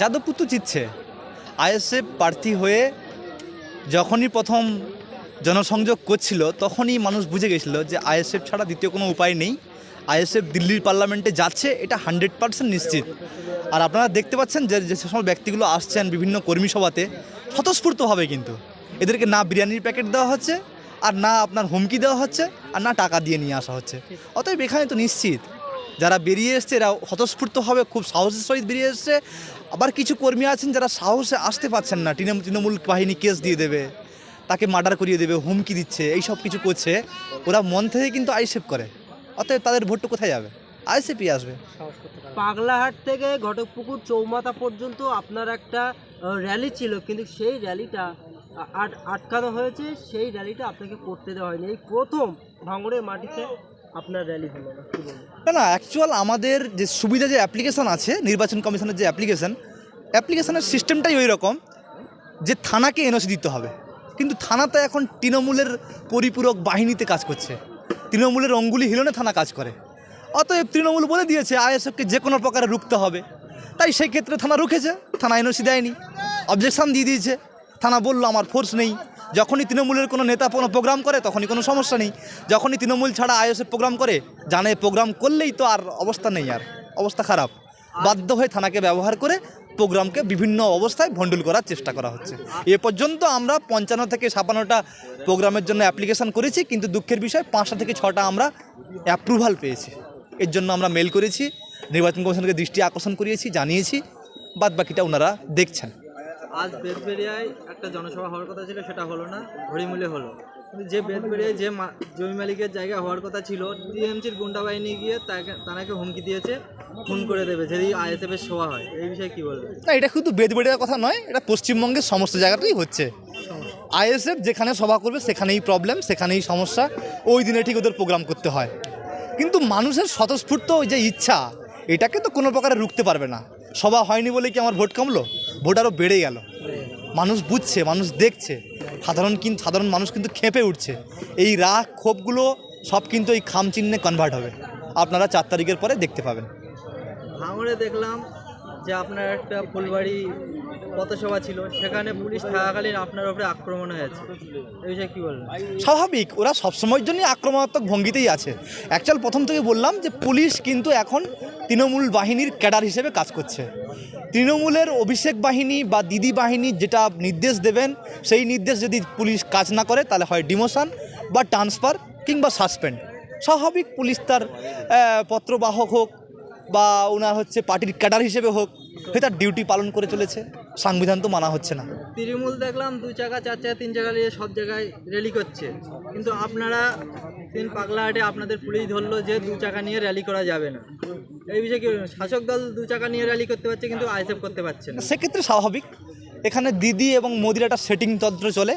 যাদবপুর তো জিতছে। আইএসএফ প্রার্থী হয়ে যখনই প্রথম জনসংযোগ করছিল, তখনই মানুষ বুঝে গেছিল যে আইএসএফ ছাড়া দ্বিতীয় কোনো উপায় নেই। আইএসএফ দিল্লির পার্লামেন্টে যাচ্ছে, এটা হান্ড্রেড পার্সেন্ট নিশ্চিত। আর আপনারা দেখতে পাচ্ছেন যে যে সময় ব্যক্তিগুলো আসছেন বিভিন্ন কর্মী সভাতে, স্বতঃস্ফূর্তভাবে কিন্তু। এদেরকে না বিরিয়ানির প্যাকেট দেওয়া হচ্ছে, আর না আপনার হুমকি দেওয়া হচ্ছে, আর না টাকা দিয়ে নিয়ে আসা হচ্ছে। অতএব এখানে তো নিশ্চিত। যারা বেরিয়ে এসছে, এরা স্বতঃস্ফূর্তভাবে খুব সাহসের সহিত বেরিয়ে এসছে। আবার কিছু কর্মী আছেন যারা সাহসে আসতে পারছেন না, তৃণমূল তৃণমূল বাহিনী কেস দিয়ে দেবে, তাকে মার্ডার করিয়ে দেবে, হুমকি দিচ্ছে এই সব কিছু করছে। ওরা মন থেকে কিন্তু আইসেপ করে। অতএব তাদের ভোটটা কোথায় যাবে? আইসেপই আসবে। পাগলাহাট থেকে ঘটকপুকুর চৌমাথা পর্যন্ত আপনার একটা র্যালি ছিল, কিন্তু সেই র্যালিটা আটকানো হয়েছে, সেই র্যালিটা আপনাকে করতে দেওয়া হয়নি। এই প্রথম ভাঙড়ের মাটিতে আপনার না না অ্যাকচুয়াল আমাদের যে সুবিধা যে অ্যাপ্লিকেশন আছে, নির্বাচন কমিশনের যে অ্যাপ্লিকেশন অ্যাপ্লিকেশনের সিস্টেমটাই ওই রকম যে থানাকে এনওসি দিতে হবে। কিন্তু থানা তো এখন তৃণমূলের পরিপূরক বাহিনীতে কাজ করছে। তৃণমূলের অঙ্গুলি হিলনে থানা কাজ করে। অতএব তৃণমূল বলে দিয়েছে, আইএসএফকে যে কোনো প্রকারে রুখতে হবে। তাই সেই ক্ষেত্রে থানা রুখেছে, থানা এনওসি দেয়নি। অবজেকশন দিয়ে দিয়েছে। থানা বলল, আমার ফোর্স নেই। যখনই তৃণমূলের কোনো নেতা কোনো প্রোগ্রাম করে, তখনই কোনো সমস্যা নেই। যখনই তৃণমূল ছাড়া আইএসএফ প্রোগ্রাম করে, জানে প্রোগ্রাম করলেই তো আর অবস্থা নেই আর, অবস্থা খারাপ। বাধ্য হয়ে থানাকে ব্যবহার করে প্রোগ্রামকে বিভিন্ন অবস্থায় ভণ্ডুল করার চেষ্টা করা হচ্ছে। এ পর্যন্ত আমরা পঞ্চান্ন থেকে ছাপান্নটা প্রোগ্রামের জন্য অ্যাপ্লিকেশন করেছি, কিন্তু দুঃখের বিষয়, পাঁচটা থেকে ছটা আমরা অ্যাপ্রুভাল পেয়েছি। এর জন্য আমরা মেল করেছি, নির্বাচন কমিশনকে দৃষ্টি আকর্ষণ করিয়েছি, জানিয়েছি বাদ বাকিটা ওনারা দেখছেন। আজ বেদবেরিয়ায় একটা জনসভা হওয়ার কথা ছিল, সেটা হলো না হরিমূলে হলো। কিন্তু যে বেদবেরিয়ায় যে মা- জমি মালিকের জায়গা হওয়ার কথা ছিল, টিএমসির গুন্ডা বাহিনী গিয়ে তাকে তাকে হুমকি দিয়েছে, খুন করে দেবে, যদি আইএসএফ এর সভা হয়। এই বিষয়ে কি বলবেন? না, এটা শুধু বেদবেড়িয়ার কথা নয়, এটা পশ্চিমবঙ্গের সমস্ত জায়গাতেই হচ্ছে। আইএসএফ যেখানে সভা করবে, সেখানেই প্রবলেম সেখানেই সমস্যা। ওই দিনে ঠিক ওদের প্রোগ্রাম করতে হয়। কিন্তু মানুষের স্বতঃস্ফূর্ত ওই যে ইচ্ছা, এটাকে তো কোনো প্রকারে রুখতে পারবে না। সভা হয়নি বলে কি আমার ভোট কমলো? ভোট আরও বেড়ে গেল। মানুষ বুঝছে মানুষ দেখছে। সাধারণ কিন্তু সাধারণ মানুষ কিন্তু খেপে উঠছে। এই রাগ ক্ষোভগুলো সব কিন্তু এই খাম চিহ্নে কনভার্ট হবে। আপনারা চার তারিখের পরে দেখতে পাবেন। ভাঙড়ে দেখলাম যে আপনার একটা ফুলবাড়ি পথসভা ছিল সেখানে পুলিশ থাকাকালীন আপনার উপরে আক্রমণ হয়েছে। এই বিষয়ে কি বলবেন? স্বাভাবিক ওরা সবসময়ের জন্যই আক্রমণাত্মক ভঙ্গিতেই আছে। অ্যাকচুয়াল প্রথম থেকে বললাম যে পুলিশ কিন্তু এখন তৃণমূল বাহিনীর ক্যাডার হিসেবে কাজ করছে। তৃণমূলের অভিষেক বাহিনী বা দিদি বাহিনী যেটা নির্দেশ দেবেন, সেই নির্দেশ যদি পুলিশ কাজ না করে, তাহলে হয় ডিমোশন বা ট্রান্সফার কিংবা সাসপেন্ড। স্বাভাবিক পুলিশ তার পত্রবাহক হোক বা ওনার হচ্ছে পার্টির ক্যাডার হিসেবে হোক, সে তার ডিউটি পালন করে চলেছে। সংবিধান তো মানা হচ্ছে না। তৃণমূল দেখলাম দুই চাকা চার চাকা তিন চাকা নিয়ে সব জায়গায় র্যালি করছে। কিন্তু আপনারা তিন পাগলাহাটে আপনাদের পুলিশ ধরলো যে দু চাকা নিয়ে র্যালি করা যাবে না। এই বিষয়ে কি শাসক দল দু চাকা নিয়ে র্যালি করতে পারছে কিন্তু আইসেফ করতে পারছে না। সেক্ষেত্রে স্বাভাবিক। এখানে দিদি এবং মোদির একটা সেটিং তন্ত্র চলে।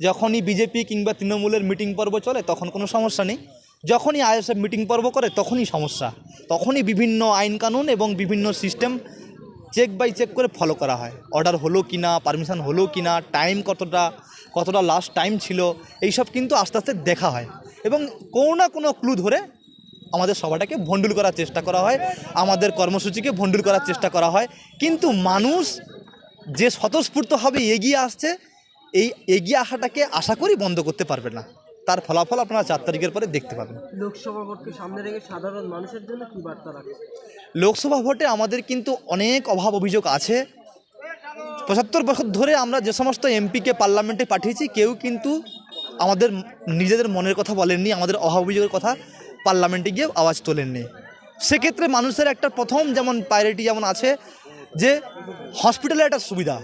যখনই বিজেপি কিংবা তৃণমূলের মিটিং পর্ব চলে তখন কোনো সমস্যা নেই। যখনই আইএসএফ মিটিং পর্ব করে তখনই সমস্যা। তখনই বিভিন্ন আইন কানুন এবং বিভিন্ন সিস্টেম চেক বাই চেক করে ফলো করা হয়। অর্ডার হলো কি না পারমিশন হলো কি না টাইম কতটা কতটা লাস্ট টাইম ছিল, এইসব কিন্তু আস্তে আস্তে দেখা হয়। এবং কোনো না কোনো ক্লু ধরে আমাদের সভাটাকে ভণ্ডুল করার চেষ্টা করা হয়, আমাদের কর্মসূচিকে ভণ্ডুল করার চেষ্টা করা হয়। কিন্তু মানুষ যে স্বতঃস্ফূর্তভাবে এগিয়ে আসছে, এই এগিয়ে আসাটাকে আশা করি বন্ধ করতে পারবে না। তার ফলাফল আপনারা চার তারিখের পরে দেখতে পাবেন। লোকসভা ভোটকে সামনে রেখে সাধারণ মানুষের জন্য কি বার্তা লোকসভা ভোটে আমাদের কিন্তু অনেক অভাব অভিযোগ আছে। পঁচাত্তর বছর ধরে আমরা যে সমস্ত এমপিকে পার্লামেন্টে পাঠিয়েছি কেউ কিন্তু আমাদের নিজেদের মনের কথা বলেননি আমাদের অভাব অভিযোগের কথা পার্লামেন্টে গিয়ে আওয়াজ তোলেননি। সেক্ষেত্রে মানুষের একটা প্রথম যেমন প্রায়োরিটি যেমন আছে যে হসপিটালে একটা সুবিধা।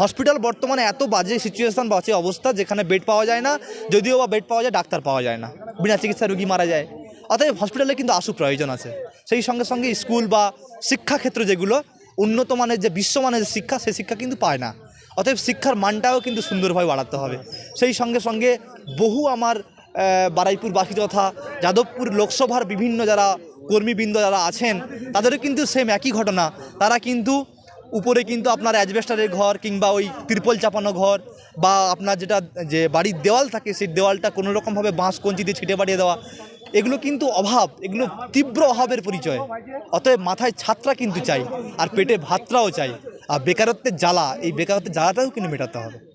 হসপিটাল বর্তমানে এত বাজে সিচুয়েশান বাজে অবস্থা যেখানে বেড পাওয়া যায় না যদিও বা বেড পাওয়া যায় ডাক্তার পাওয়া যায় না। বিনা চিকিৎসা রুগী মারা যায়। অতএব হসপিটালে কিন্তু আসু প্রয়োজন আছে। সেই সঙ্গে সঙ্গে স্কুল বা শিক্ষাক্ষেত্র যেগুলো উন্নত মানের যে বিশ্বমানের যে শিক্ষা সেই শিক্ষা কিন্তু পায় না। অতএব শিক্ষার মানটাও কিন্তু সুন্দরভাবে বাড়াতে হবে। সেই সঙ্গে সঙ্গে বহু আমার আহ, বারাইপুরবাসী তথা যাদবপুর লোকসভার বিভিন্ন যারা কর্মীবৃন্দ যারা আছেন তাদেরও কিন্তু সেম একই ঘটনা। তারা কিন্তু উপরে কিন্তু আপনার অ্যাজবেস্টারের ঘর কিংবা ওই ত্রিপল চাপানো ঘর বা আপনার যেটা, যে বাড়ির দেওয়াল থাকে সেই দেওয়ালটা কোনো রকমভাবে বাঁশ, কঞ্চি দিয়ে ছিটে বাড়িয়ে দেওয়া, এগুলো কিন্তু অভাব, এগুলো তীব্র অভাবের পরিচয়। অতএব মাথায় ছাত্রা কিন্তু চাই, আর পেটে ভাতটাও চাই। আর বেকারত্বের জ্বালা, এই বেকারত্বের জ্বালাটাও কিন্তু মেটাতে হবে।